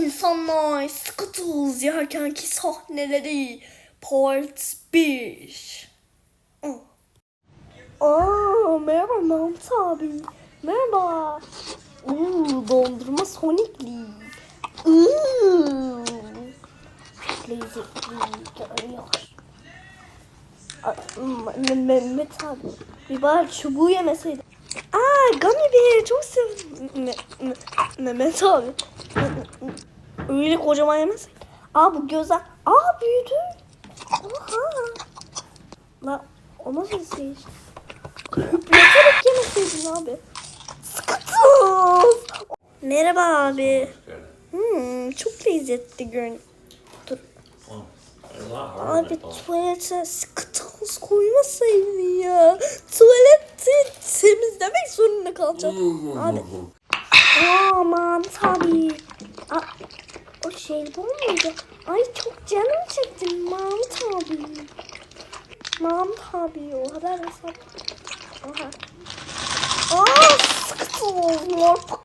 İnsanlar Skittles yerkenki sahneleri Part 1 Aa, merhaba Mahmut abi. Merhaba. Uuu, dondurma Sonic'li. Uuu. Lezzetli görünüyor. Mehmet abi. Bir bari çubuğu yemeseydi. Aa, gummy bear çok sevdim. Me- Me- Mehmet abi. Öyle kocaman yemeseydi. Aa bu gözler. Aa büyüdü. Oha. La o nasıl bir şey? Üfleterek yemeseydin abi. Skittles. Merhaba abi. Hmm, çok lezzetli görünüyor. Dur. Abi tuvalete Skittles koymasaydın ya. Tuvaleti temizlemek zorunda kalacağım. Abi. Aman tabii. Aa, o şey bu muydu? Ay çok canım çekti Mahmut abi. Mahmut abi o kadar hesap. Aha. Aa Skittles.